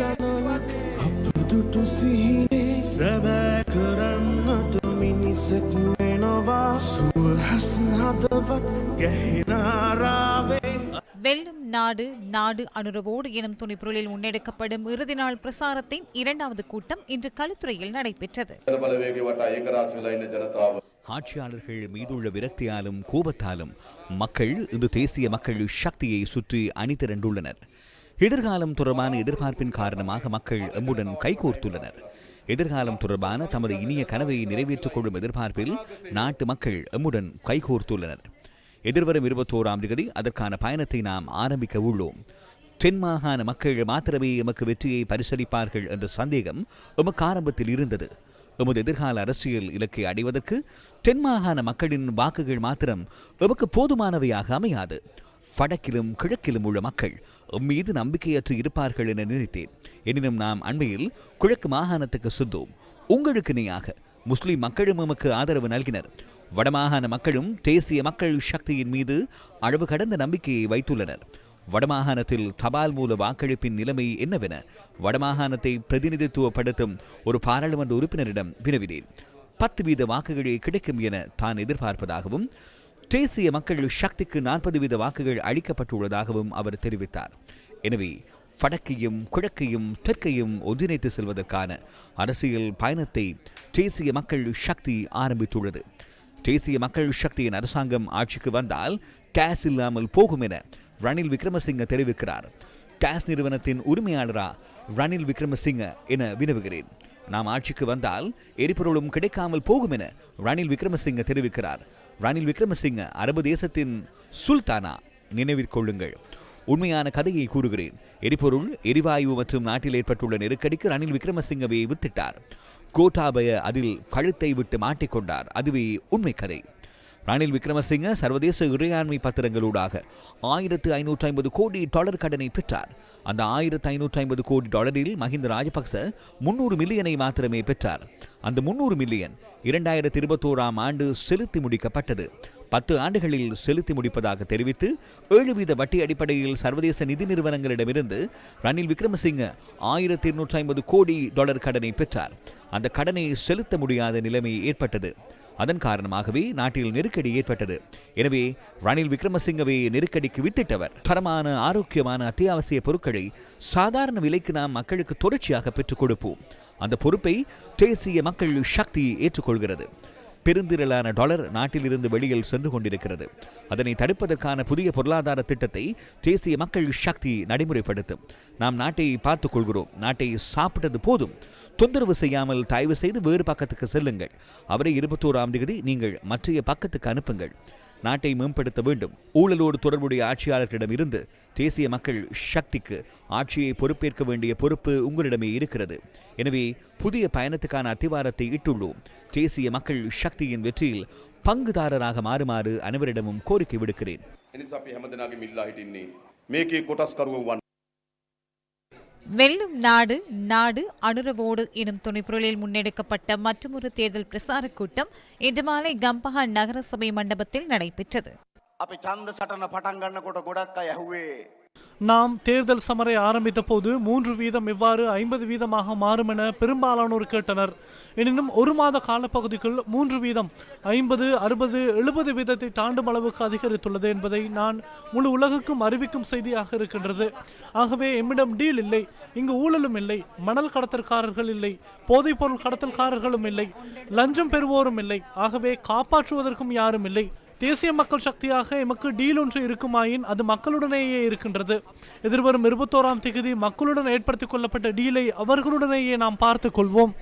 গেল দুটো সিহিনে سباك رنة منسك منوبا சுஹஸ்ன தவத் கஹினாராவே வெல்லும் நாடு நாடு அனுரவோடு எனும் துணைப்பொருளில் முன்னெடுக்கப்படும் இறுதி நாள் பிரசாரத்தின் இரண்டாவது கூட்டம் இன்று கழுத்துறையில் நடைபெற்றது. ஆட்சியாளர்கள் மீதுள்ள விரக்தியாலும் கோபத்தாலும் மக்கள் இந்த தேசிய மக்கள் சக்தியை சுற்றி அணி திரண்டுள்ளனர் எதிர்காலம் தொடர்பான எதிர்பார்ப்பின் காரணமாக மக்கள் எம்முடன் கைகோர்த்துள்ளனர். எதிர்காலம் தொடர்பான தமது இனிய கனவை நிறைவேற்றிக் கொள்ளும் எதிர்பார்ப்பில் நாட்டு மக்கள் எம்முடன் கைகோர்த்துள்ளனர். எதிர்வரும் இருபத்தோராம் தேதி அதற்கான பயணத்தை நாம் ஆரம்பிக்க உள்ளோம். தென் மாகாண மக்கள் மாத்திரமே எமக்கு வெற்றியை பரிசளிப்பார்கள் என்ற சந்தேகம் எமக்கு ஆரம்பத்தில் இருந்தது. எமது எதிர்கால அரசியல் இலக்கை அடைவதற்கு தென் மாகாண மக்களின் வாக்குகள் மாத்திரம் எமக்கு போதுமானவையாக அமையாது. வடக்கிலும் கிழக்கிலும் உள்ள மக்கள் மீது நம்பிக்கையற்று இருப்பார்கள் என நினைத்தேன். எனினும் நாம் அண்மையில் கிழக்கு மாகாணத்துக்கு சென்றோம். உங்களுக்கு இணையாக முஸ்லிம் மக்களும் எமக்கு ஆதரவு நல்கினர். வடமாகாண மக்களும் தேசிய மக்கள் சக்தியின் மீது அளவு கடந்த நம்பிக்கையை வைத்துள்ளனர். வடமாகாணத்தில் தபால் மூல வாக்களிப்பின் நிலைமை என்னவென வடமாகாணத்தை பிரதிநிதித்துவப்படுத்தும் ஒரு பாராளுமன்ற உறுப்பினரிடம் வினவினேன். பத்து வீத வாக்குகளே கிடைக்கும் என தான் எதிர்பார்ப்பதாகவும் தேசிய மக்கள் சக்திக்கு நாற்பது வீத வாக்குகள் அளிக்கப்பட்டுள்ளதாகவும் அவர் தெரிவித்தார். எனவே வடக்கையும் கிழக்கையும் தெற்கையும் ஒன்றிணைத்து செல்வதற்கான அரசியல் பயணத்தை தேசிய மக்கள் சக்தி ஆரம்பித்துள்ளது. தேசிய மக்கள் சக்தியின் அரசாங்கம் ஆட்சிக்கு வந்தால் கேஸ் இல்லாமல் போகும் என ரணில் விக்ரமசிங்க தெரிவிக்கிறார். கேஸ் நிறுவனத்தின் உரிமையாளரா ரணில் விக்ரமசிங்க என வினவுகிறேன். நாம் ஆட்சிக்கு வந்தால் எரிபொருளும் கிடைக்காமல் போகும் என ரணில் விக்ரமசிங்க தெரிவிக்கிறார். ரணில் விக்ரமசிங்க அரபு தேசத்தின் சுல்தானா நினைவிற்கொள்ளுங்கள் உண்மையான கதையை கூறுகிறேன். எரிபொருள் எரிவாயு மற்றும் நாட்டில் ஏற்பட்டுள்ள நெருக்கடிக்கு ரணில் விக்ரமசிங்கவே வித்திட்டார். கோட்டாபய அதில் கழுத்தை விட்டு மாட்டிக்கொண்டார். அதுவே உண்மை கதை. ரணில் விக்ரமசிங்க சர்வதேச இறையாண்மை பத்திரங்களூடாக ஆயிரத்து ஐநூற்றி ஐம்பது கோடி டாலர் கடனை பெற்றார். அந்த ஆயிரத்து ஐநூற்றி ஐம்பது கோடி டாலரில் மஹிந்த ராஜபக்ச முன்னூறு மில்லியனை மாத்திரமே பெற்றார். அந்த முன்னூறு மில்லியன் இரண்டாயிரத்தி இருபத்தோராம் ஆண்டு செலுத்தி முடிக்கப்பட்டது. பத்து ஆண்டுகளில் செலுத்தி முடிப்பதாக தெரிவித்து ஏழு வீத வட்டி அடிப்படையில் சர்வதேச நிதி நிறுவனங்களிடமிருந்து ரணில் விக்ரமசிங்க ஆயிரத்தி இருநூற்றி ஐம்பது கோடி டாலர் கடனை பெற்றார். அந்த கடனை செலுத்த முடியாத நிலைமை ஏற்பட்டது. அதன் காரணமாகவே நாட்டில் நெருக்கடி ஏற்பட்டது. எனவே ரணில் விக்ரமசிங்கவே நெருக்கடிக்கு வித்திட்டவர். தரமான ஆரோக்கியமான அத்தியாவசிய பொருட்களை சாதாரண விலைக்கு நாம் மக்களுக்கு தொடர்ச்சியாக பெற்றுக் கொடுப்போம். அந்த பொறுப்பை தேசிய மக்கள் சக்தி ஏற்றுக்கொள்கிறது. பெருந்திரளான டாலர் நாட்டிலிருந்து வெளியில் சென்று கொண்டிருக்கிறது. அதனை தடுப்பதற்கான புதிய பொருளாதார திட்டத்தை தேசிய மக்கள் சக்தி நடைமுறைப்படுத்தும். நாம் நாட்டை பார்த்துக் கொள்கிறோம். நாட்டை சாப்பிட்டது போதும். தொந்தரவு செய்யாமல் தயவு செய்து வேறு பக்கத்துக்கு செல்லுங்கள். அவரை இருபத்தோராம் தேதி நீங்கள் மற்றைய பக்கத்துக்கு அனுப்புங்கள். நாட்டை மேம்படுத்த வேண்டும் ஊழலோடு தொடர்புடைய ஆட்சியாளர்களிடம் இருந்து தேசிய மக்கள் சக்திக்கு ஆட்சியை பொறுப்பேற்க வேண்டிய பொறுப்பு உங்களிடமே இருக்கிறது எனவே புதிய பயணத்துக்கான அத்திவாரத்தை இட்டுள்ளோம் தேசிய மக்கள் சக்தியின் வெற்றியில் பங்குதாரராக மாறுமாறு அனைவரிடமும் கோரிக்கை விடுக்கிறேன் එනිසා අපි හැම දෙනාගේ මිල්ලා හිටින්නේ මේකේ කොටස්කරුවන් වන්න வெல்லும் நாடு நாடு அனுரவோடு எனும் துணைப்பொருளில் முன்னெடுக்கப்பட்ட மற்றொரு தேர்தல் பிரசார கூட்டம் இன்று மாலை கம்பஹா நகரசபை மண்டபத்தில் நடைபெற்றது. நாம் தேர்தல் சமரை ஆரம்பித்த போது மூன்று வீதம் இவ்வாறு ஐம்பது வீதமாக மாறும் என பெரும்பாலானோர் கேட்டனர். எனினும் ஒரு மாத காலப்பகுதிக்குள் மூன்று வீதம் ஐம்பது அறுபது எழுபது வீதத்தை தாண்டும் அளவுக்கு அதிகரித்துள்ளது என்பதை நான் முழு உலகுக்கும் அறிவிக்கும் செய்தியாக இருக்கின்றது. ஆகவே எம்மிடம் டீல் இல்லை இங்கு ஊழலும் இல்லை மணல் கடத்தல்காரர்கள் இல்லை போதைப்பொருள் கடத்தல்காரர்களும் இல்லை லஞ்சம் பெறுவோரும் இல்லை ஆகவே காப்பாற்றுவதற்கும் யாரும் இல்லை தேசிய மக்கள் சக்தியாக எமக்கு டீல் ஒன்று இருக்குமாயின் அது மக்களுடனேயே இருக்கின்றது. எதிர்வரும் இருபத்தோராம் தேதி மக்களுடன் ஏற்படுத்திக் கொள்ளப்பட்ட டீலை அவர்களுடனேயே நாம் பார்த்துக் கொள்வோம்.